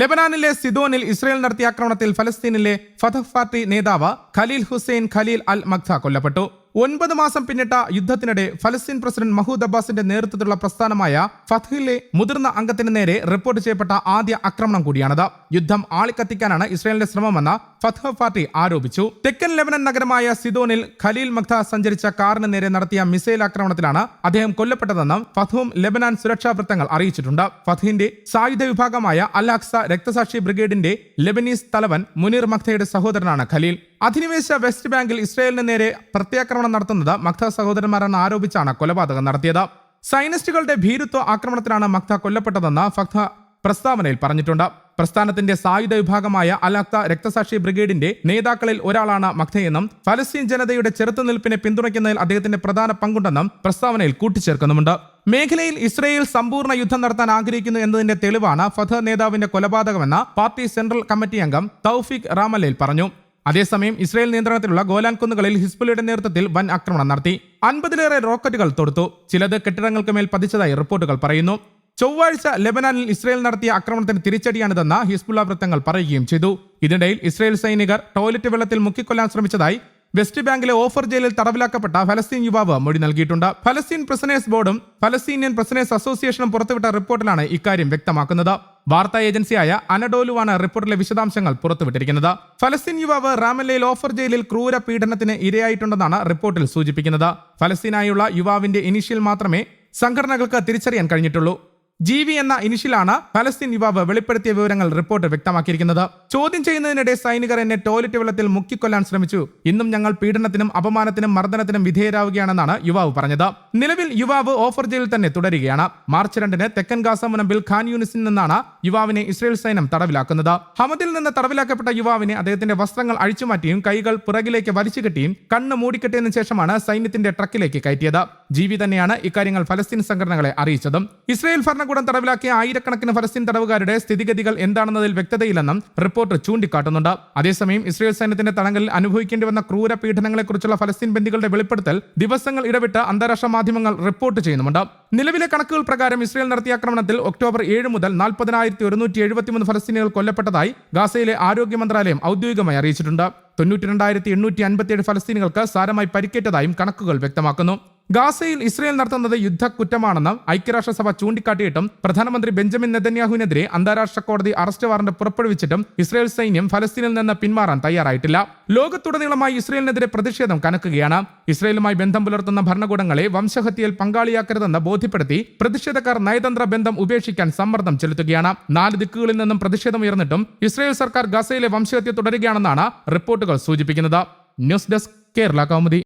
ലെബനാനിലെ സിദോനിൽ Israel നടത്തിയ ആക്രമണത്തിൽ ഫലസ്തീനിലെ ഫതഹ് പാർട്ടി നേതാവ് ഖലീൽ ഹുസൈൻ ഖലീൽ അൽ മഖ്ത കൊല്ലപ്പെട്ടു. ഒൻപത് മാസം പിന്നിട്ട യുദ്ധത്തിനിടെ ഫലസ്തീൻ പ്രസിഡന്റ് മഹൂദ് അബ്ബാസിന്റെ നേതൃത്വത്തിലുള്ള പ്രസ്ഥാനമായ ഫത്ഹിലെ മുതിർന്ന അംഗത്തിന് നേരെ റിപ്പോർട്ട് ചെയ്യപ്പെട്ട ആദ്യ ആക്രമണം കൂടിയാണത്. യുദ്ധം ആളിക്കത്തിക്കാനാണ് ഇസ്രായേലിന്റെ ശ്രമമെന്ന് ഫത്ഹ പാർട്ടി ആരോപിച്ചു. തെക്കൻ ലെബനൻ നഗരമായ സിദോനിൽ ഖലീൽ മഖ്ത സഞ്ചരിച്ച കാറിന് നേരെ നടത്തിയ മിസൈൽ ആക്രമണത്തിലാണ് അദ്ദേഹം കൊല്ലപ്പെട്ടതെന്നും ഫത്ഹും ലെബനാൻ സുരക്ഷാ വൃത്തങ്ങൾ അറിയിച്ചിട്ടുണ്ട്. ഫത്ഹിന്റെ സായുധ വിഭാഗമായ അൽ അക്സ രക്തസാക്ഷി ബ്രിഗേഡിന്റെ ലെബനീസ് തലവൻ മുനീർ മഖ്തയുടെ സഹോദരനാണ് ഖലീൽ. അധിനിവേശ വെസ്റ്റ് ബാങ്കിൽ ഇസ്രായേലിന് നേരെ പ്രത്യാക്രമണം നടത്തുന്നത് മക്ത സഹോദരന്മാരെന്ന് ആരോപിച്ചാണ് കൊലപാതകം നടത്തിയത്. സൈനിസ്റ്റുകളുടെ ഭീരുത്വ ആക്രമണത്തിലാണ് മക്ത കൊല്ലപ്പെട്ടതെന്ന് ഫക്ത പ്രസ്താവനയിൽ പറഞ്ഞിട്ടുണ്ട്. പ്രസ്ഥാനത്തിന്റെ സായുധ വിഭാഗമായ അലക്ത രക്തസാക്ഷി ബ്രിഗേഡിന്റെ നേതാക്കളിൽ ഒരാളാണ് മഖ്തയെന്നും ഫലസ്തീൻ ജനതയുടെ ചെറുത്തുനിൽപ്പിനെ പിന്തുണയ്ക്കുന്നതിൽ അദ്ദേഹത്തിന്റെ പ്രധാന പങ്കുണ്ടെന്നും പ്രസ്താവനയിൽ കൂട്ടിച്ചേർക്കുന്നുമുണ്ട്. മേഖലയിൽ ഇസ്രയേൽ സമ്പൂർണ യുദ്ധം നടത്താൻ ആഗ്രഹിക്കുന്നു എന്നതിന്റെ തെളിവാണ് ഫഥ നേതാവിന്റെ കൊലപാതകമെന്ന് പാർട്ടി സെൻട്രൽ കമ്മിറ്റി അംഗം തൌഫിക് റാമലയിൽ പറഞ്ഞു. അതേസമയം ഇസ്രായേൽ നിയന്ത്രണത്തിലുള്ള ഗോലാൻ കുന്നുകളിൽ ഹിസ്ബുലയുടെ നേതൃത്വത്തിൽ വൻ ആക്രമണം നടത്തി. അൻപതിലേറെ റോക്കറ്റുകൾ തൊടുത്തു. ചിലത് കെട്ടിടങ്ങൾക്ക് മേൽ പതിച്ചതായി റിപ്പോർട്ടുകൾ പറയുന്നു. ചൊവ്വാഴ്ച ലെബനാനിൽ ഇസ്രായേൽ നടത്തിയ ആക്രമണത്തിന് തിരിച്ചടിയാണിതെന്ന് ഹിസ്ബുള്ള വൃത്തങ്ങൾ പറയുകയും ചെയ്തു. ഇതിനിടയിൽ ഇസ്രായേൽ സൈനികർ ടോയ്ലറ്റ് വെള്ളത്തിൽ മുക്കിക്കൊല്ലാൻ ശ്രമിച്ചതായി വെസ്റ്റ് ബാങ്കിലെ ഓഫർ ജയിലിൽ തടവിലാക്കപ്പെട്ട ഫലസ്തീൻ യുവാവ് മൊഴി നൽകിയിട്ടുണ്ട്. ഫലസ്തീൻ പ്രസനേഴ്സ് ബോർഡും ഫലസ്തീനിയൻ പ്രസനേഴ്സ് അസോസിയേഷനും പുറത്തുവിട്ട റിപ്പോർട്ടിലാണ് ഇക്കാര്യം വ്യക്തമാക്കുന്നത്. വാർത്താ ഏജൻസിയായ അനഡോലുവാണ് റിപ്പോർട്ടിലെ വിശദാംശങ്ങൾ പുറത്തുവിട്ടിരിക്കുന്നത്. ഫലസ്തീൻ യുവാവ് റാമല്ലയിൽ ഓഫർ ജയിലിൽ ക്രൂര പീഡനത്തിന് ഇരയായിട്ടുണ്ടെന്നാണ് റിപ്പോർട്ടിൽ സൂചിപ്പിക്കുന്നത്. ഫലസ്തീനായുള്ള യുവാവിന്റെ ഇനിഷ്യൽ മാത്രമേ സംഘടനകൾക്ക് തിരിച്ചറിയാൻ കഴിഞ്ഞിട്ടുള്ളൂ. ജി വി എന്ന ഇനിഷ്യലാണ് ഫലസ്തീൻ യുവാവ് വെളിപ്പെടുത്തിയ വിവരങ്ങൾ റിപ്പോർട്ട് വ്യക്തമാക്കിയിരിക്കുന്നത്. ചോദ്യം ചെയ്യുന്നതിനിടെ സൈനികർ എന്നെ ടോയ്ലറ്റ് വെള്ളത്തിൽ മുക്കിക്കൊല്ലാൻ ശ്രമിച്ചു. ഇന്നും ഞങ്ങൾ പീഡനത്തിനും അപമാനത്തിനും മർദ്ദനത്തിനും വിധേയരാവുകയാണെന്നാണ് യുവാവ് പറഞ്ഞത്. നിലവിൽ യുവാവ് ഓഫർ ജയിലിൽ തന്നെ തുടരുകയാണ്. മാർച്ച് രണ്ടിന് തെക്കൻ ഗാസ മുനമ്പിൽ ഖാൻ യൂണിസിൽ നിന്നാണ് യുവാവിനെ ഇസ്രയേൽ സൈന്യം തടവിലാക്കുന്നത്. ഹമദിൽ നിന്ന് തടവിലാക്കപ്പെട്ട യുവാവിനെ അദ്ദേഹത്തിന്റെ വസ്ത്രങ്ങൾ അഴിച്ചുമാറ്റിയും കൈകൾ പുറകിലേക്ക് വലിച്ചു കെട്ടിയും കണ്ണ് മൂടിക്കെട്ടിയതിനു ശേഷമാണ് സൈന്യത്തിന്റെ ട്രക്കിലേക്ക് കയറ്റിയത്. ജീവി തന്നെയാണ് ഇക്കാര്യങ്ങൾ ഫലസ്തീൻ സംഘടനകളെ അറിയിച്ചതും. ഇസ്രയേൽ ഭരണകൂടം തടവിലാക്കിയ ആയിരക്കണക്കിന് ഫലസ്തീൻ തടവുകാരുടെ സ്ഥിതിഗതികൾ എന്താണെന്നതിൽ വ്യക്തതയില്ലെന്നും റിപ്പോർട്ട് ചൂണ്ടിക്കാട്ടുന്നുണ്ട്. അതേസമയം ഇസ്രയേൽ സൈന്യത്തിന്റെ തടങ്കലിൽ അനുഭവിക്കേണ്ടി വന്ന ക്രൂര പീഡനങ്ങളെക്കുറിച്ചുള്ള ഫലസ്തീൻ ബന്ധികളുടെ വെളിപ്പെടുത്തൽ ദിവസങ്ങൾ ഇടവിട്ട് അന്താരാഷ്ട്ര മാധ്യമങ്ങൾ റിപ്പോർട്ട് ചെയ്യുന്നുമുണ്ട്. നിലവിലെ കണക്കുകൾ പ്രകാരം ഇസ്രയേൽ നടത്തിയ ആക്രമണത്തിൽ ഒക്ടോബർ ഏഴ് മുതൽ നാൽപ്പതിനായിരത്തി ഒരുന്നൂറ്റി എഴുപത്തിമൂന്ന് ഫലസ്തീനികൾ കൊല്ലപ്പെട്ടതായി ഗാസയിലെ ആരോഗ്യ മന്ത്രാലയം ഔദ്യോഗികമായി അറിയിച്ചിട്ടുണ്ട്. തൊണ്ണൂറ്റി രണ്ടായിരത്തി എണ്ണൂറ്റി അൻപത്തിയേഴ് ഫലസ്തീനികൾക്ക് സാരമായി പരിക്കേറ്റതായും കണക്കുകൾ വ്യക്തമാക്കുന്നു. ഗാസയിൽ ഇസ്രയേൽ നടത്തുന്നത് യുദ്ധക്കുറ്റമാണെന്ന് ഐക്യരാഷ്ട്രസഭ ചൂണ്ടിക്കാട്ടിയിട്ടും പ്രധാനമന്ത്രി ബെഞ്ചമിൻ നെതന്യാഹുവിനെതിരെ അന്താരാഷ്ട്ര കോടതി അറസ്റ്റ് വാറന്റ് പുറപ്പെടുവിച്ചിട്ടും ഇസ്രയേൽ സൈന്യം ഫലസ്തീനിൽ നിന്ന് പിന്മാറാൻ തയ്യാറായിട്ടില്ല. ലോകത്തുടനീളമായി ഇസ്രയേലിനെതിരെ പ്രതിഷേധം കനക്കുകയാണ്. ഇസ്രയേലുമായി ബന്ധം പുലർത്തുന്ന ഭരണകൂടങ്ങളെ വംശഹത്യയിൽ പങ്കാളിയാക്കരുതെന്ന് ബോധ്യപ്പെടുത്തി പ്രതിഷേധക്കാർ നയതന്ത്ര ബന്ധം ഉപേക്ഷിക്കാൻ സമ്മർദ്ദം ചെലുത്തുകയാണ്. നാല് ദിക്കുകളിൽ നിന്നും പ്രതിഷേധം ഉയർന്നിട്ടും ഇസ്രയേൽ സർക്കാർ ഗസയിലെ വംശഹത്യ തുടരുകയാണെന്നാണ് റിപ്പോർട്ടുകൾ സൂചിപ്പിക്കുന്നത്. News desk Kerala Kaumudi.